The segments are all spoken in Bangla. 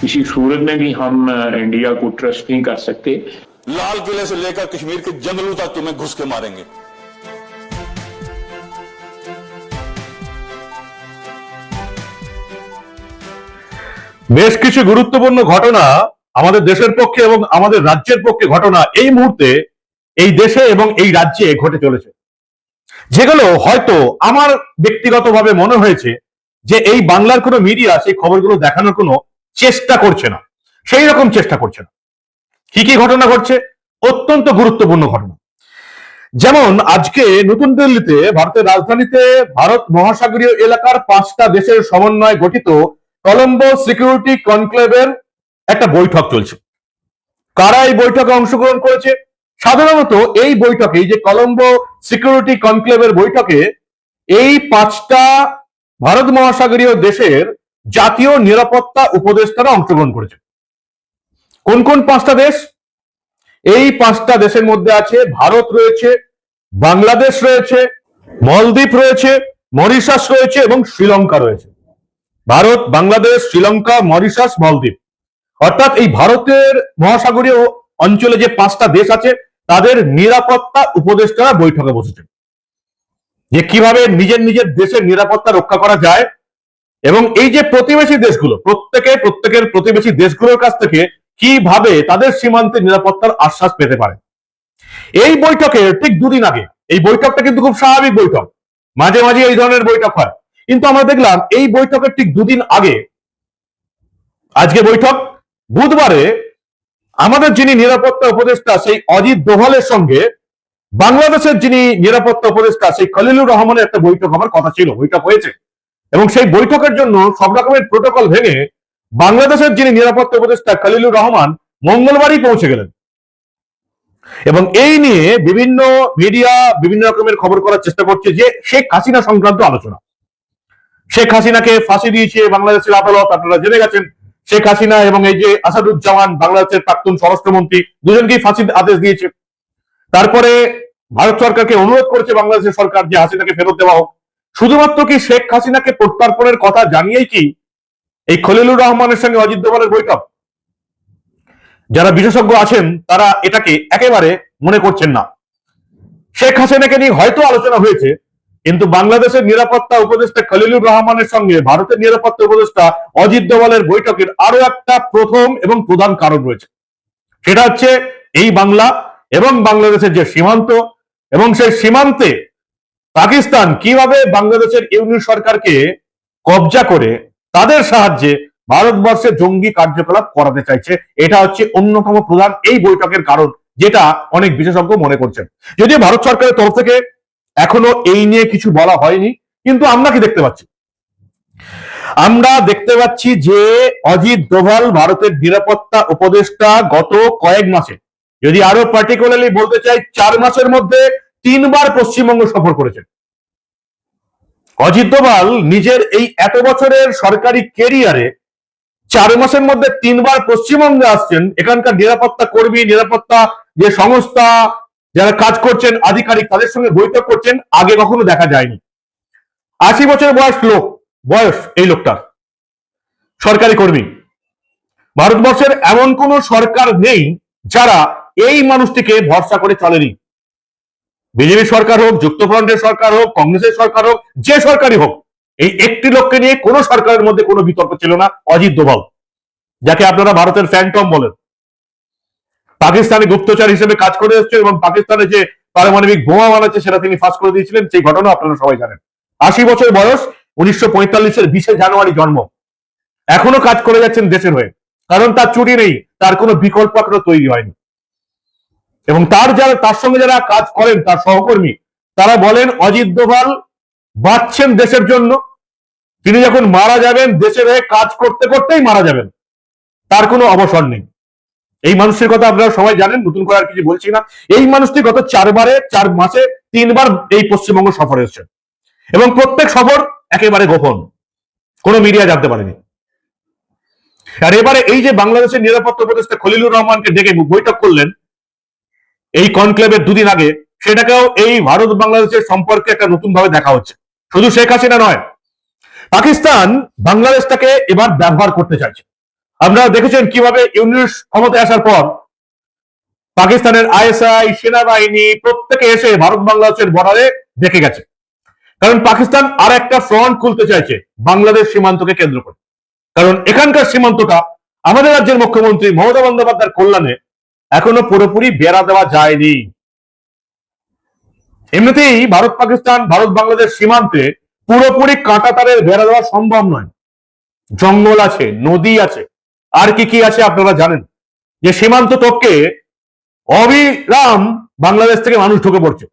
किसी सूरत में भी हम अ, इंडिया को ट्रस्ट नहीं कर सकते लाल किले से लेकर कश्मीर के जंगलों तक तुम्हें घुस के मारेंगे বেশ কিছু গুরুত্বপূর্ণ ঘটনা আমাদের দেশের পক্ষে এবং আমাদের রাজ্যের পক্ষে ঘটনা এই মুহূর্তে এই দেশে এবং এই রাজ্যে ঘটে চলেছে যেগুলো হয়তো আমার ব্যক্তিগতভাবে মনে হয়েছে যে এই বাংলার কোনো মিডিয়া সেই খবরগুলো দেখানোর কোনো চেষ্টা করছে না। সেই রকম চেষ্টা করছে না। কি কি ঘটনা ঘটছে? অত্যন্ত গুরুত্বপূর্ণ ঘটনা। যেমন আজকে নতুন দিল্লিতে ভারতের রাজধানীতে ভারত মহাসাগরীয় এলাকার পাঁচটা দেশের সমন্বয়ে গঠিত কলম্বো সিকিউরিটি কনক্লেভের একটা বৈঠক চলছে। কারা এই বৈঠকে অংশগ্রহণ করেছে? সাধারণত এই বৈঠকে যে কলম্বো সিকিউরিটি কনক্লেভের বৈঠকে এই পাঁচটা ভারত মহাসাগরীয় দেশের জাতীয় নিরাপত্তা উপদেষ্টারা অংশগ্রহণ করেছে। কোন কোন পাঁচটা দেশ? এই পাঁচটা দেশের মধ্যে আছে ভারত রয়েছে, বাংলাদেশ রয়েছে, মলদ্বীপ রয়েছে, মরিশাস রয়েছে এবং শ্রীলঙ্কা রয়েছে। ভারত, বাংলাদেশ, শ্রীলঙ্কা, মরিশাস, মলদ্বীপ। অর্থাৎ এই ভারতের মহাসাগরীয় অঞ্চলে যে পাঁচটা দেশ আছে, তাদের নিরাপত্তা উপদেষ্টারা বৈঠকে বসেছে যে কীভাবে নিজের নিজের দেশের নিরাপত্তা রক্ষা করা যায় এবং এই যে প্রতিবেশী দেশগুলো, প্রত্যেকে, প্রত্যেকের প্রতিবেশী দেশগুলোর কাছ থেকে কীভাবে তাদের সীমান্তে নিরাপত্তার আশ্বাস পেতে পারে? এই বৈঠকে ঠিক দুদিন আগে, এই বৈঠকটা কিন্তু খুব স্বাভাবিক বৈঠক। মাঝে মাঝে এই ধরনের বৈঠক হয়। কিন্তু আমরা দেখলাম এই বৈঠকের ঠিক দুদিন আগে, আজকে বৈঠক, বুধবারে আমাদের যিনি নিরাপত্তা উপদেষ্টা সেই অজিত দোভালের সঙ্গে বাংলাদেশের যিনি নিরাপত্তা উপদেষ্টা সেই খলিলুর রহমানের একটা বৈঠক হওয়ার কথা ছিল। বৈঠক হয়েছে। এবং সেই বৈঠকের জন্য সব রকমের প্রোটোকল ভেঙে বাংলাদেশের যিনি নিরাপত্তা উপদেষ্টা খালিলুর রহমান মঙ্গলবারই পৌঁছে গেলেন। এবং এই নিয়ে বিভিন্ন মিডিয়া বিভিন্ন রকমের খবর করার চেষ্টা করছে যে শেখ হাসিনা সংক্রান্ত আলোচনা। শেখ হাসিনাকে ফাঁসি দিয়েছে বাংলাদেশের আদালত, আপনারা জেনে গেছেন। শেখ হাসিনা এবং এই যে আসাদুজ্জামান বাংলাদেশের প্রাক্তন স্বরাষ্ট্রমন্ত্রী দুজনকেই ফাঁসির আদেশ দিয়েছে। তারপরে ভারত সরকারকে অনুরোধ করেছে বাংলাদেশের সরকার যে হাসিনাকে ফেরত দেওয়া হোক। শুধুমাত্র কি শেখ হাসিনাকে প্রত্যার্পণের কথা জানিয়েই কি এই খলিলুর রহমানের সঙ্গে অজিত দোভালের বৈঠক? যারা বিশেষজ্ঞ আছেন, তারা এটাকে একেবারে মনে করছেন না। শেখ হাসিনাকে নিয়ে হয়তো আলোচনা হয়েছে, কিন্তু বাংলাদেশের নিরাপত্তা উপদেষ্টা খলিলুর রহমানের সঙ্গে ভারতের নিরাপত্তা উপদেষ্টা অজিত দোভালের বৈঠকের আরও একটা প্রথম এবং প্রধান কারণ রয়েছে। সেটা হচ্ছে এই বাংলা এবং বাংলাদেশের যে সীমান্ত এবং সেই সীমান্তে পাকিস্তান কীভাবে বাংলাদেশের ইউনিয়ন সরকারকে কবজা করে, তাদের সাহায্যে ভারতবর্ষে জঙ্গি কার্যকলাপ করাতে চাইছে, এটা হচ্ছে অন্যতম প্রধান এই বৈঠকের কারণ, যেটা অনেক বিশেষজ্ঞ মনে করছেন। যদিও ভারত সরকারের তরফ থেকে এখনও এই নিয়ে কিছু বলা হয়নি, কিন্তু আমরা কি দেখতে পাচ্ছি? আমরা দেখতে পাচ্ছি যে অজিত দোভাল, ভারতের নিরাপত্তা উপদেষ্টা, গত কয়েক মাসে, যদি আরও পার্টিকুলারলি বলতে চাই, চার মাসের মধ্যে তিনবার পশ্চিমবঙ্গ সফর করেছেন। অজিত দোভাল নিজের এই এত বছরের সরকারি কেরিয়ারে চার মাসের মধ্যে তিনবার পশ্চিমবঙ্গে আসছেন। এখানকার নিরাপত্তা কর্মী, নিরাপত্তা যে সংস্থা, যারা কাজ করছেন, আধিকারিক, তাদের সঙ্গে বৈঠক করছেন, আগে কখনো দেখা যায়নি। আশি বছর বয়স লোক, বয়স এই লোকটার, সরকারি কর্মী। ভারতবর্ষের এমন কোন সরকার নেই যারা এই মানুষটিকে ভরসা করে চলেনি। বিজেপি সরকার হোক, যুক্তফ্রন্টের সরকার হোক, কংগ্রেসের সরকার হোক, যে সরকারই হোক, এই একটি লোককে নিয়ে কোনো সরকারের মধ্যে কোনো বিতর্ক ছিল না, অজিত দোভাল, যাকে আপনারা ভারতের ফ্যান্টম বলেন। পাকিস্তানি গুপ্তচর হিসেবে কাজ করে এসছে এবং পাকিস্তানে যে পারমাণবিক বোমা বানাচ্ছে সেটা তিনি ফাঁস করে দিয়েছিলেন, সেই ঘটনা আপনারা সবাই জানেন। আশি বছর বয়স, উনিশশো পঁয়তাল্লিশের বিশে জানুয়ারি জন্ম। এখনও কাজ করে যাচ্ছেন দেশের হয়ে। কারণ তার চুরি নেই, তার কোনো বিকল্প এখনও তৈরি হয়নি। এবং তার যারা, তার সঙ্গে যারা কাজ করেন, তার সহকর্মী, তারা বলেন, অজিত দোভাল বাঁচছেন দেশের জন্য। তিনি যখন মারা যাবেন দেশের হয়ে কাজ করতে করতেই মারা যাবেন। তার কোনো অবসর নেই। এই মানুষের কথা আপনারা সবাই জানেন, নতুন করে আর কিছু বলছি না। এই মানুষটি গত চারবারে, চার মাসে তিনবার এই পশ্চিমবঙ্গ সফরে এসেছেন। এবং প্রত্যেক সফর একেবারে গোপন। কোনো মিডিয়া জানতে পারেনি। আর এবারে এই যে বাংলাদেশের নিরাপত্তা উপদেষ্টা খলিলুর রহমানকে ডেকে বৈঠক করলেন এই কনক্লেভের দুদিন আগে সেটাকেও এই ভারত বাংলাদেশের সম্পর্কে একটা নতুন ভাবে দেখা হচ্ছে। শুধু শেখ হাসিনা নয়, পাকিস্তান বাংলাদেশটাকে এবার ব্যবহার করতে চাইছে। আপনারা দেখেছেন কীভাবে ইউনিশ ক্ষমতায় আসার পর পাকিস্তানের আইএসআই, সেনাবাহিনী প্রত্যেকে এসে ভারত বাংলাদেশের বর্ডারে দেখে গেছে। কারণ পাকিস্তান আর একটা ফ্রন্ট খুলতে চাইছে বাংলাদেশ সীমান্তকে কেন্দ্র করে। কারণ এখানকার সীমান্তটা আমাদের রাজ্যের মুখ্যমন্ত্রী মমতা বন্দ্যোপাধ্যায়ের কল্যাণে এখনও পুরোপুরি বেড়া দেওয়া যায়নি। এমনিতেই ভারত, পাকিস্তান, ভারত, বাংলাদেশ সীমান্তে পুরোপুরি কাঁটা তারের বেড়া দেওয়া সম্ভব নয়। জঙ্গল আছে, নদী আছে, আর কি কি আছে আপনারা জানেন? যে সীমান্ত টপকে অবিরাম বাংলাদেশ থেকে মানুষ ঢুকে পড়ছে।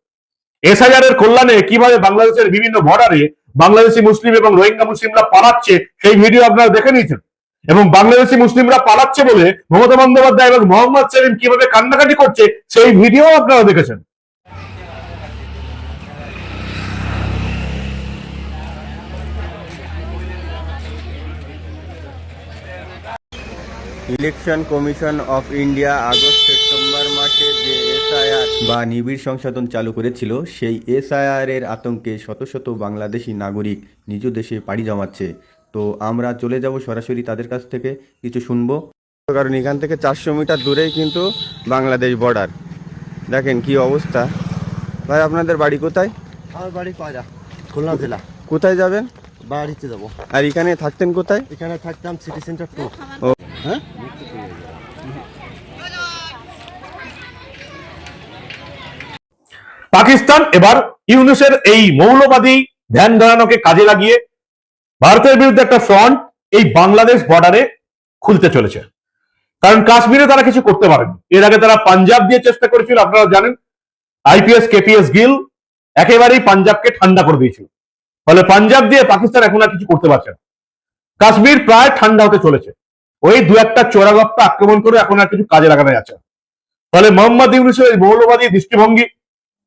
এসআইআর কল্যাণে কীভাবে বাংলাদেশের বিভিন্ন বর্ডারে বাংলাদেশি মুসলিম এবং রোহিঙ্গা মুসলিমরা পালাচ্ছে, সেই ভিডিও আপনারা দেখে নিয়েছেন। এবং বাংলাদেশি মুসলিমরা পালাচ্ছে বলে মমতা বন্দ্যোপাধ্যায় এবং মোহাম্মদ সেলিম কীভাবে কান্নাকাটি করছে, সেই ভিডিও আপনারা দেখেছেন। Election commission of India August September মাসে যে এসআইআর বা নিবিড় সংশোধন চালু করেছিল, সেই এসআইআর এর আতঙ্কে শত শত বাংলাদেশি নাগরিক নিজ দেশে পাড়ি জমাচ্ছে। তো আমরা চলে যাব সরাসরি তাদের কাছ থেকে কিছু শুনব। কারণ এখান থেকে চারশো মিটার দূরেই কিন্তু বাংলাদেশ বর্ডার দেখেন কি অবস্থা। ভাই আপনাদের বাড়ি কোথায়? আমার বাড়ি কয়রা? খুলনা জেলা। কোথায় যাবেন? বাড়িতে যাব। আর এখানে থাকতেন কোথায়? এখানে থাকতাম সিটি সেন্টার টু ও। হ্যাঁ? পাকিস্তান এবার ইউনুসের এই মৌলবাদী ধ্যান ধারণাকে কাজে লাগিয়ে ভারতের বিরুদ্ধে একটা ফ্রন্ট এই বাংলাদেশ বর্ডারে খুলতে চলেছে। কারণ কাশ্মীরে তারা কিছু করতে পারেনি। এর আগে তারা পাঞ্জাব দিয়ে চেষ্টা করেছিল, আপনারা জানেন আইপিএস কেপিএস গিল একেবারেই পাঞ্জাবকে ঠান্ডা করে দিয়েছিল। ফলে পাঞ্জাব দিয়ে পাকিস্তান এখন আর কিছু করতে পারছে না। কাশ্মীর প্রায় ঠান্ডা হতে চলেছে। ওই দু একটা চোরাগপ্পা আক্রমণ করে এখন আর কিছু কাজে লাগানো যাচ্ছে। ফলে মোহাম্মদ ইউনুসের এই মৌলবাদী দৃষ্টিভঙ্গি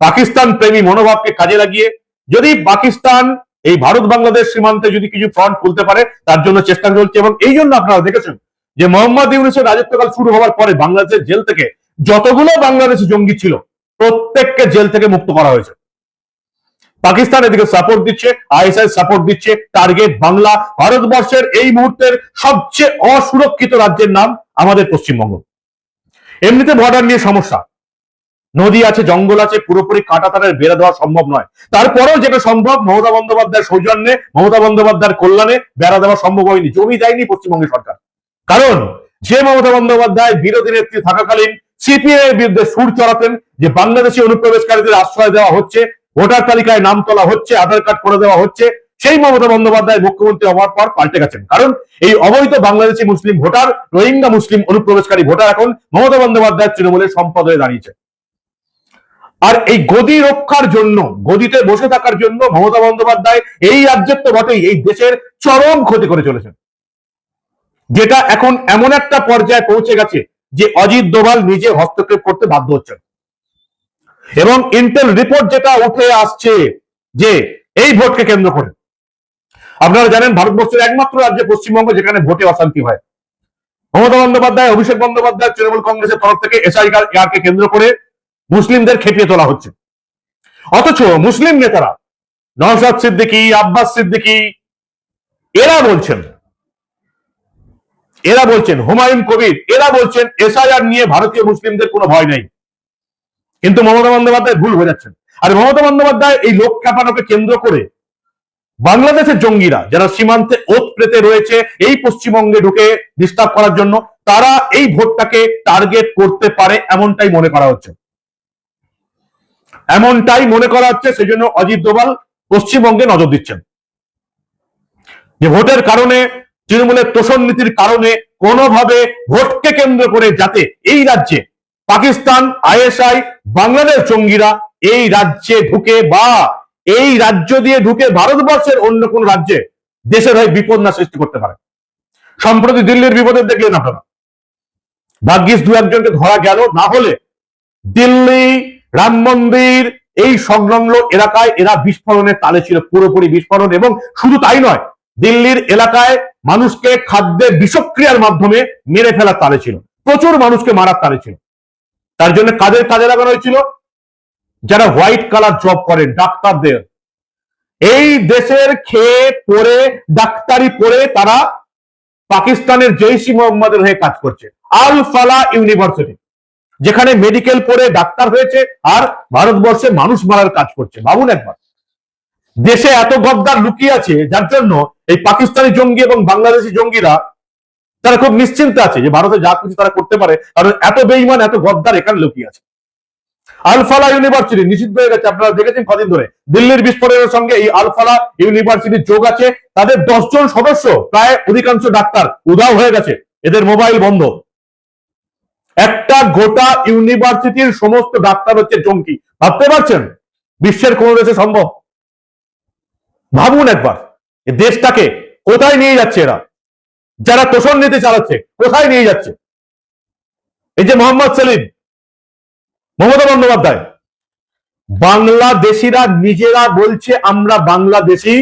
পাকিস্তান প্রেমী মনোভাবকে কাজে লাগিয়ে যদি পাকিস্তান এই ভারত বাংলাদেশ সীমান্তে যদি কিছু ফ্রন্ট খুলতে পারে, তার জন্য চেষ্টা চলছে এবং এই জন্য আপনারা দেখেছেন যে মোহাম্মদ ইউনুসের রাজত্বকাল শুরু হওয়ার পরে বাংলাদেশের জেল থেকে যতগুলো বাংলাদেশি জঙ্গি ছিল, প্রত্যেককে জেল থেকে মুক্ত করা হয়েছে। পাকিস্তান এদিকে সাপোর্ট দিচ্ছে, আইএসআই সাপোর্ট দিচ্ছে টার্গেট বাংলা ভারতবর্ষের এই মুহূর্তের সবচেয়ে অসুরক্ষিত রাজ্যের নাম আমাদের পশ্চিমবঙ্গ। এমনিতে বর্ডার নিয়ে সমস্যা। নদী আছে, জঙ্গল আছে, পুরোপুরি কাঁটা তারের বেড়ে দেওয়া সম্ভব নয়। তারপরেও যেটা সম্ভব, মমতা বন্দ্যোপাধ্যায়ের সৌজন্যে, মমতা বন্দ্যোপাধ্যায়ের কল্যাণে বেড়া দেওয়া সম্ভব হয়নি, জমি দেয়নি পশ্চিমবঙ্গের সরকার। কারণ যে মমতা বন্দ্যোপাধ্যায় বিরোধী নেত্রী থাকাকালীন সিপিআই এর বিরুদ্ধে সুর চড়াতেন, যে বাংলাদেশি অনুপ্রবেশকারীদের আশ্রয় দেওয়া হচ্ছে, ভোটার তালিকায় নাম তোলা হচ্ছে, আধার কার্ড করে দেওয়া হচ্ছে, সেই মমতা বন্দ্যোপাধ্যায় মুখ্যমন্ত্রী হওয়ার পর পাল্টে গেছেন। কারণ এই অবৈধ বাংলাদেশি মুসলিম ভোটার, রোহিঙ্গা মুসলিম অনুপ্রবেশকারী ভোটার এখন মমতা বন্দ্যোপাধ্যায় তৃণমূলের সম্পদ হয়ে দাঁড়িয়েছে। আর এই গদি রক্ষার জন্য, গদিতে বসে থাকার জন্য মমতা বন্দ্যোপাধ্যায় এই রাজ্যের তো বটেই, এই দেশের চরম ক্ষতি করে চলেছেন। যেটা এখন এমন একটা পর্যায়ে পৌঁছে গেছে যে অজিত দোভাল নিজে হস্তক্ষেপ করতে বাধ্য হচ্ছেন। এবং ইন্টেল রিপোর্ট যেটা উঠে আসছে যে এই ভোটকে কেন্দ্র করে, আপনারা জানেন ভারতবর্ষের একমাত্র রাজ্য পশ্চিমবঙ্গ যেখানে ভোটে অশান্তি হয়। মমতা বন্দ্যোপাধ্যায়, অভিষেক বন্দ্যোপাধ্যায়, তৃণমূল কংগ্রেসের তরফ থেকে এসআই কেন্দ্র করে মুসলিমদের খেপিয়ে তোলা হচ্ছে। অথচ মুসলিম নেতারা, নওশাদ সিদ্দিকী, আব্বাস সিদ্দিকী, এরা বলছেন এরা বলছেন, হুমায়ুন কবির, এরা বলছেন, এসআইআর নিয়ে ভারতীয় মুসলিমদের কোনো ভয় নেই। কিন্তু মমতা বন্দ্যোপাধ্যায় ভুল হয়ে যাচ্ছেন আর মমতা বন্দ্যোপাধ্যায় এই লোক খেপানোকে কেন্দ্র করে বাংলাদেশের জঙ্গিরা, যারা সীমান্তে ওত প্রেতে রয়েছে, এই পশ্চিমবঙ্গে ঢুকে ডিস্টার্ব করার জন্য, তারা এই ভোটটাকে টার্গেট করতে পারে এমনটাই মনে করা হচ্ছে। এমনটাই মনে করা হচ্ছে, সেজন্য অজিত দোভাল পশ্চিমবঙ্গে নজর দিচ্ছেন। যে ভোটের কারণে, তৃণমূলের তোষণ নীতির কারণে কোনোভাবে ভোটকে কেন্দ্র করে যাতে এই রাজ্যে পাকিস্তান, আইএসআই, বাংলাদেশ জঙ্গিরা এই রাজ্যে ঢুকে বা এই রাজ্য দিয়ে ঢুকে ভারতবর্ষের অন্য কোন রাজ্যে দেশের হয়ে বিপদ না সৃষ্টি করতে পারে। সম্প্রতি দিল্লির বিপদে দেখলেন আপনারা। ভাগ্যিস দু একজনকে ধরা গেল, না হলে দিল্লি রাম মন্দির, এই সংলগ্ন এলাকায় এরা বিস্ফোরণের তালে ছিল, পুরোপুরি বিস্ফোরণ এবং শুধু তাই নয়, দিল্লির এলাকায় মানুষকে খাদ্যে বিষক্রিয়ার মাধ্যমে মেরে ফেলার তালে ছিল, প্রচুর মানুষকে মারার তালে ছিল। তার জন্য কাদের কাজে লাগানো হয়েছিল? যারা হোয়াইট কালার জব করেন, ডাক্তারদের। এই দেশের খেয়ে পরে ডাক্তারি পরে তারা পাকিস্তানের জৈশি মোহাম্মদের হয়ে কাজ করছে আল ফালা ইউনিভার্সিটি। যেখানে মেডিকেল পড়ে ডাক্তার হয়েছে আর ভারতবর্ষে মানুষ মারার কাজ করছে। ভাবুন একবার। দেশে এত গদ্দার লুকিয়ে আছে, যার জন্য এই পাকিস্তানি জঙ্গি এবং বাংলাদেশি জঙ্গিরা তারা খুব নিশ্চিন্তে আছে যে ভারতে যা কিছু তারা করতে পারে, কারণ এত বেইমান এত গদ্দার এখানে লুকিয়ে আছে। আলফালা ইউনিভার্সিটি নিষিদ্ধ হয়ে গেছে, আপনারা দেখেছেন কদিন ধরে। দিল্লির বিস্ফোরণের সঙ্গে এই আলফালা ইউনিভার্সিটির যোগ আছে। তাদের দশজন সদস্য, প্রায় অধিকাংশ ডাক্তার উধাও হয়ে গেছে। এদের মোবাইল বন্ধ। একটা গোটা ইউনিভার্সিটির সমস্ত ডাক্তার হচ্ছে জঙ্গি। ভাবতে পারছেন? বিশ্বের কোন দেশে সম্ভব? ভাবুন একবার দেশটাকে কোথায় নিয়ে যাচ্ছে এরা? যারা তোষণ নীতি চালাচ্ছে, কোথায় নিয়ে যাচ্ছে? এই যে মোহাম্মদ সেলিম, মমতা বন্দ্যোপাধ্যায়, বাংলাদেশিরা নিজেরা বলছে, আমরা বাংলাদেশি।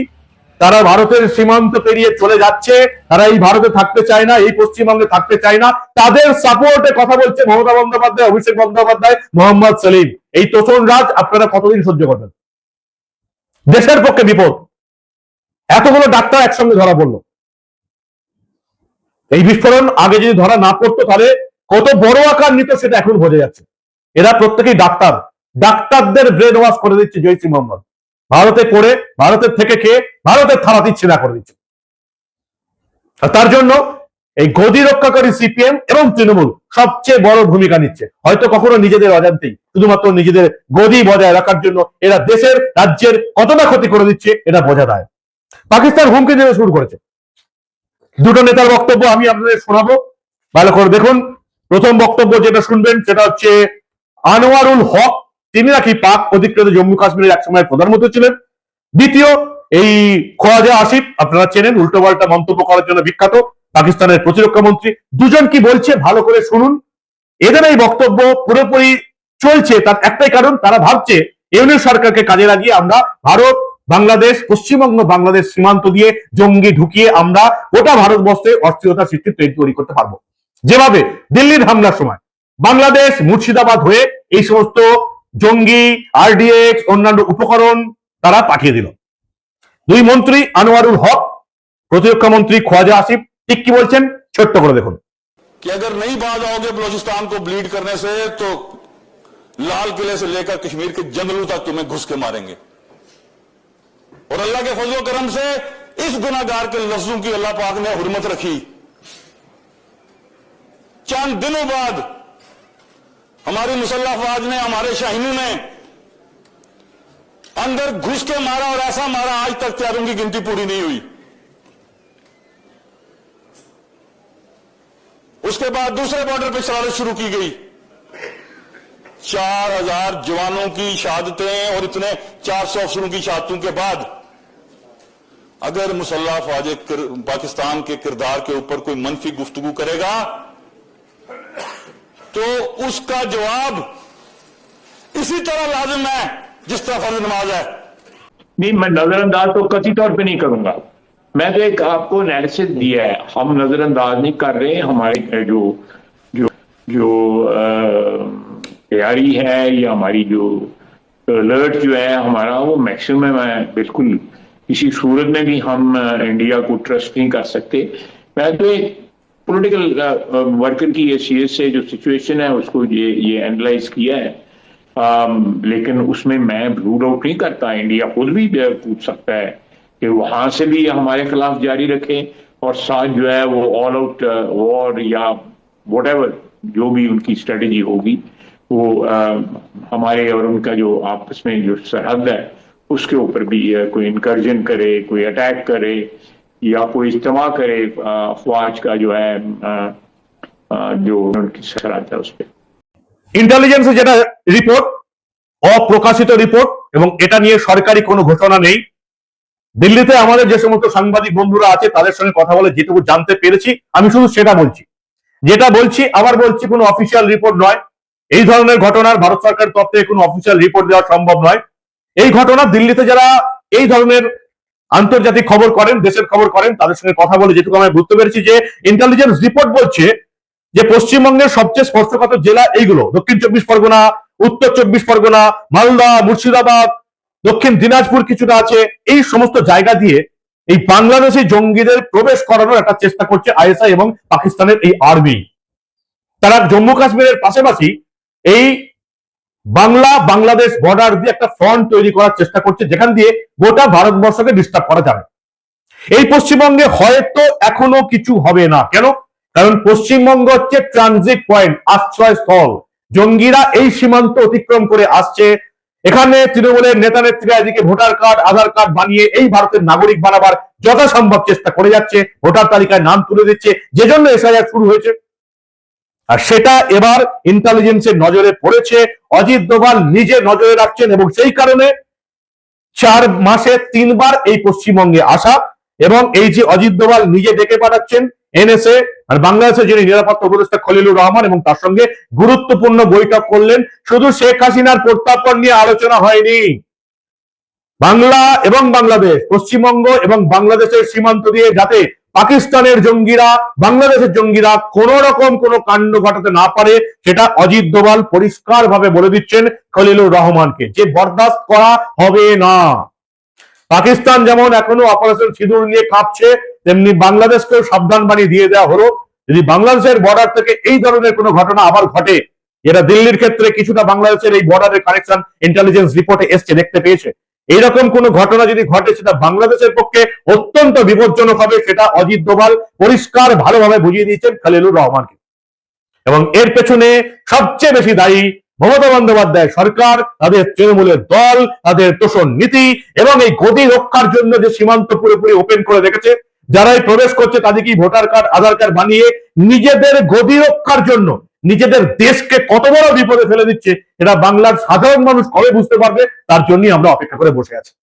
তারা ভারতের সীমান্ত পেরিয়ে চলে যাচ্ছে, তারা এই ভারতে থাকতে চায় না, এই পশ্চিমবঙ্গে থাকতে চায় না। তাদের সাপোর্টে কথা বলছে মমতা বন্দ্যোপাধ্যায়, অভিষেক বন্দ্যোপাধ্যায়, মোহাম্মদ সেলিম। এই তোষণ রাজ আপনারা কতদিন সহ্য করবেন? দেশের পক্ষে বিপদ। এতগুলো ডাক্তার একসঙ্গে ধরা পড়ল। এই বিস্ফোরণ আগে যদি ধরা না পড়তো, তাহলে কত বড় আকার নিত সেটা এখন বোঝা যাচ্ছে। এরা প্রত্যেকেই ডাক্তার। ডাক্তারদের ব্রেন ওয়াশ করে দিচ্ছে জয়সি মোহাম্মদ। ভারতে পড়ে ভারতের থেকে খেয়ে ভারতের থালা না করে দিচ্ছে। তার জন্য এই গদি রক্ষাকারী সিপিএম এবং তৃণমূল সবচেয়ে বড় ভূমিকা নিচ্ছে। হয়তো কখনো নিজেদের অজান্তেই, শুধুমাত্র নিজেদের গদি বজায় রাখার জন্য এরা দেশের, রাজ্যের কতটা ক্ষতি করে দিচ্ছে এটা বোঝা দেয় পাকিস্তান হুমকি দিতে শুরু করেছে। দুটো নেতার বক্তব্য আমি আপনাদের শোনাবো। ভালো করে দেখুন, প্রথম বক্তব্য যেটা শুনবেন সেটা হচ্ছে আনোয়ারুল হক তিনি নাকি পাক অধিকৃত জম্মু কাশ্মীরের একসময় প্রধানমন্ত্রী ছিলেন। দ্বিতীয়, এই খোয়াজা আসিফ, আপনারা চেনেন উল্টোপাল্টা মন্তব্য করার জন্য বিখ্যাত পাকিস্তানের প্রতিরক্ষা মন্ত্রী। দুজন কি বলছে, ভালো করে শুনুন। এদের এই বক্তব্য পুরোপুরি চলছে, তার একটাই কারণ, তারা ভাবছে ইউনিয়ন সরকারকে কাজে লাগিয়ে আমরা ভারত, বাংলাদেশ, পশ্চিমবঙ্গ, বাংলাদেশ সীমান্ত দিয়ে জঙ্গি ঢুকিয়ে আমরা গোটা ভারতবর্ষে অস্থিরতা সৃষ্টি তৈরি করতে পারব। যেভাবে দিল্লির হামলার সময় বাংলাদেশ মুর্শিদাবাদ হয়ে এই সমস্ত জঙ্গি আরডিএক্স অন্যান্য উপকরণ তারা পাঠিয়ে দিল। দুই মন্ত্রী আনোয়ারুল হক، প্রতিরক্ষা মন্ত্রী খোয়াজা আসিফ، ঠিক কি বলছেন? ছোট্ট করে দেখুন। کہ اگر نہیں باز آؤ بلوچستان کو بلیڈ کرنے سے تو لال قلعے سے لے کر کشمیر کے جنگلوں تک تمہیں گھس کے ماریں گے اور اللہ کے فضل و کرم سے اس گناگار کے لفظوں کی اللہ پاک نے حرمت رکھی چند دنوں بعد ہماری مسلح فوج نے، ہمارے شاہینوں نے اندر گھس کے مارا اور ایسا مارا آج تک تیاروں کی گنتی پوری نہیں ہوئی۔ اس کے بعد دوسرے بارڈر پہ شرارت شروع کی گئی۔ چار ہزار جوانوں کی شہادتیں اور اتنے چار سو افسروں کی شہادتوں کے بعد اگر مسلح فوج پاکستان کے کردار کے اوپر کوئی منفی گفتگو کرے گا تو اس کا جواب اسی طرح لازم ہے جس طرح فرض نماز ہے۔ نہیں، میں نظر انداز تو قطعی طور پہ نہیں کروں گا۔ میں تو ایک آپ کو انالیسس دیا ہے۔ ہم نظر انداز نہیں کر رہے ہمارے جو جو جو تیاری ہے یا ہماری جو الرٹ جو ہے ہمارا، وہ میکسیمم ہے۔ بالکل کسی صورت میں بھی ہم انڈیا کو ٹرسٹ نہیں کر سکتے۔ میں تو ایک پولیٹیکل ورکر کی حیثیت سے جو سچویشن ہے اس کو یہ یہ اینالائز کیا ہے لیکن اس میں میں رول آؤٹ نہیں کرتا انڈیا خود بھی پوچھ سکتا ہے کہ وہاں سے بھی ہمارے خلاف جاری رکھے اور ساتھ جو ہے وہ آل آؤٹ وار یا وٹ ایور جو بھی ان کی اسٹریٹجی ہوگی وہ ہمارے اور ان کا جو آپس میں جو سرحد ہے اس کے اوپر بھی کوئی انکرجن کرے کوئی اٹیک کرے या कोई इज्तमा करे अ, अफवाज का जो है अ, अ, जो उनकी सरहद है उस पर ইন্টেলিজেন্সের যেটা রিপোর্ট অপ্রকাশিত রিপোর্ট এবং এটা নিয়ে সরকারি কোনো ঘোষণা নেই দিল্লিতে আমাদের যে সমস্ত সাংবাদিক বন্ধুরা আছে তাদের সঙ্গে কথা বলে যেটুকু জানতে পেরেছি আমি শুধু সেটা বলছি যেটা বলছি আবার বলছি কোনো অফিসিয়াল রিপোর্ট নয় এই ধরনের ঘটনার ভারত সরকার তরফ থেকে কোনো অফিসিয়াল রিপোর্ট দেওয়া সম্ভব নয় এই ঘটনা দিল্লিতে যারা এই ধরনের আন্তর্জাতিক খবর করেন, দেশের খবর করেন, তাদের সঙ্গে কথা বলে যেটুকু আমি বুঝতে পেরেছি যে ইন্টেলিজেন্স রিপোর্ট বলছে যে পশ্চিমবঙ্গের সবচেয়ে স্পর্শকাতর জেলা এইগুলো। দক্ষিণ চব্বিশ পরগনা, উত্তর চব্বিশ পরগনা, মালদা, মুর্শিদাবাদ, দক্ষিণ দিনাজপুর কিছুটা আছে। এই সমস্ত জায়গা দিয়ে এই বাংলাদেশি জঙ্গিদের প্রবেশ করানোর একটা চেষ্টা করছে আইএসআই এবং পাকিস্তানের এই আর্মি। তারা জম্মু কাশ্মীরের পাশাপাশি এই বাংলা, বাংলাদেশ বর্ডার দিয়ে একটা ফ্রন্ট তৈরি করার চেষ্টা করছে, যেখান দিয়ে গোটা ভারতবর্ষকে ডিস্টার্ব করা যাবে। এই পশ্চিমবঙ্গে হয়তো এখনও কিছু হবে না। কেন? কারণ পশ্চিমবঙ্গ হচ্ছে ট্রানজিট পয়েন্ট আশ্রয় স্থল জঙ্গিরা এই সীমান্ত অতিক্রম করে আসছে। এখানে তৃণমূলের নেতা নেত্রীরা এদিকে ভোটার কার্ড, আধার কার্ড বানিয়ে এই ভারতের নাগরিক বানাবার যথাসম্ভব চেষ্টা করে যাচ্ছে। ভোটার তালিকায় নাম তুলে দিচ্ছে। যে জন্য এসআইআর শুরু হয়েছে। আর সেটা এবার ইন্টেলিজেন্সের নজরে পড়েছে। অজিত দোভাল নিজে নজরে রাখছেন এবং সেই কারণে চার মাসে তিনবার এই পশ্চিমবঙ্গে আসা এবং এই যে অজিত দোভাল নিজে ডেকে পাঠাচ্ছেন এনএসএ আর বাংলাদেশের যিনি নিরাপত্তা উপদেষ্টা খলিলুর রহমান এবং তার সঙ্গে গুরুত্বপূর্ণ বৈঠক করলেন, শুধু শেখ হাসিনার প্রত্যার্পণ নিয়ে আলোচনা হয়নি। বাংলা এবং বাংলাদেশ, পশ্চিমবঙ্গ এবং বাংলাদেশের সীমান্ত দিয়ে যাতে পাকিস্তানের জঙ্গিরা, বাংলাদেশের জঙ্গিরা কোন রকম কোনো কাণ্ড ঘটাতে না পারে, সেটা অজিত দোভাল পরিষ্কার ভাবে বলে দিচ্ছেন খলিলুর রহমানকে, যে বরদাস্ত করা হবে না। পাকিস্তান যেমন এখনও অপারেশন সিঁদুর নিয়ে কাঁপছে, তেমনি বাংলাদেশকেও সাবধান বাণী দিয়ে দেওয়া হলো। যদি বাংলাদেশের বর্ডার থেকে এই ধরনের কোনো ঘটনা আবার ঘটে, যেটা দিল্লির ক্ষেত্রে কিছুটা বাংলাদেশের এই বর্ডারের কানেকশন ইন্টেলিজেন্স রিপোর্টে এসছে, দেখতে পেয়েছে। এইরকম কোন ঘটনা যদি ঘটে, সেটা বাংলাদেশের পক্ষে অত্যন্ত বিপজ্জনক হবে, সেটা অজিত দোভাল পরিষ্কার ভালোভাবে বুঝিয়ে দিয়েছেন খালিলুর রহমানকে। এবং এর পেছনে সবচেয়ে বেশি দায়ী মমতা বন্দ্যোপাধ্যায় সরকার, তাদের তৃণমূলের দল, তাদের তোষণ নীতি, এবং এই গদি রক্ষার জন্য যে সীমান্ত পুরোপুরি ওপেন করে রেখেছে, যারাই প্রবেশ করছে তাদেরকেই ভোটার কার্ড, আধার কার্ড বানিয়ে নিজেদের গদি রক্ষার জন্য নিজেদের দেশকে কত বড় বিপদে ফেলে দিচ্ছে, এটা বাংলার সাধারণ মানুষ কবে বুঝতে পারবে? তার জন্যই আমরা অপেক্ষা করে বসে আছি।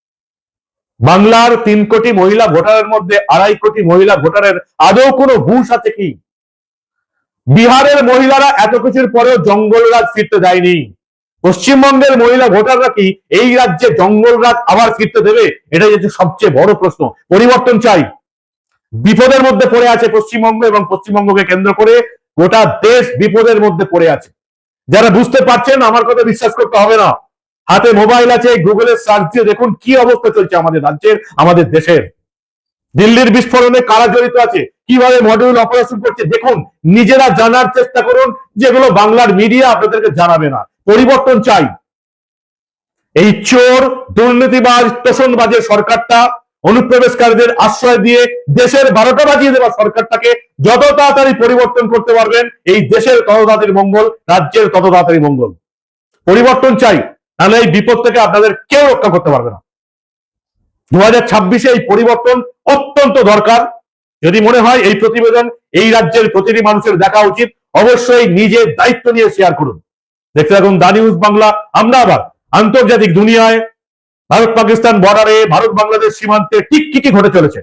বাংলার তিন কোটি মহিলা ভোটারের মধ্যে আড়াই কোটি মহিলা ভোটারের আদৌ কোনো হুঁশ আছে কি? বিহারের মহিলারা এত কিছুর পরেও জঙ্গলরাজ ফিরতে দেয়নি। পশ্চিমবঙ্গের মহিলা ভোটাররা কি এই রাজ্যে জঙ্গলরাজ আবার ফিরতে দেবে? এটাই হচ্ছে সবচেয়ে বড় প্রশ্ন। পরিবর্তন চাই। বিপদের মধ্যে পড়ে আছে পশ্চিমবঙ্গ এবং পশ্চিমবঙ্গকে কেন্দ্র করে গোটা দেশ বিপদের মধ্যে পড়ে আছে। যারা বুঝতে পারছেন, আমার কথা বিশ্বাস করতে হবে না। হাতে মোবাইল আছে গুগলের সার্চ দিয়ে দেখুন কি অবস্থা চলছে আমাদের রাজ্যের, আমাদের দেশের। দিল্লির বিস্ফোরণে কারা জড়িত আছে? কীভাবে মডিউল অপারেশন করছে? দেখুন, নিজেরা জানার চেষ্টা করুন, যেগুলো বাংলার মিডিয়া আপনাদেরকে জানাবে না। পরিবর্তন চাই। এই চোর, দুর্নীতিবাজ, তোষণবাজের সরকারটা, অনুপ্রবেশকারীদের আশ্রয় দিয়ে দেশের বারোটা বাজিয়ে দেওয়া সরকারটাকে যত তাড়াতাড়ি পরিবর্তন করতে পারবেন, এই দেশের তত তাড়াতাড়ি মঙ্গল, রাজ্যের তত তাড়াতাড়ি মঙ্গল। পরিবর্তন চাই, তাহলে এই বিপদ থেকে আপনাদের কেউ রক্ষা করতে পারবে না। দু হাজার ছাব্বিশে এই পরিবর্তন অত্যন্ত দরকার। যদি মনে হয় এই প্রতিবেদন এই রাজ্যের প্রতিটি মানুষের দেখা উচিত, অবশ্যই নিজের দায়িত্ব নিয়ে শেয়ার করুন। দেখতে থাকুন দা নিউজ বাংলা, আমরা আবার আন্তর্জাতিক দুনিয়ায় ভারত পাকিস্তান বর্ডারে, ভারত বাংলাদেশ সীমান্তে ঠিক কি কি ঘটে চলেছে।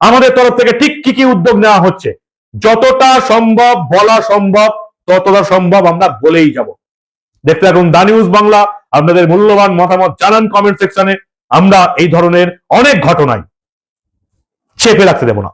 আমাদের তরফ থেকে ঠিক কি কি উদ্যোগ নেওয়া হচ্ছে। যতটা সম্ভব বলা সম্ভব, ততটা সম্ভব আমরা বলেই যাব। দেখতে থাকুন দা নিউজ বাংলা, আপনাদের মূল্যবান মতামত জানান কমেন্ট সেকশনে আমরা এই ধরনের অনেক ঘটনায় চেপে রাখতে দেব না।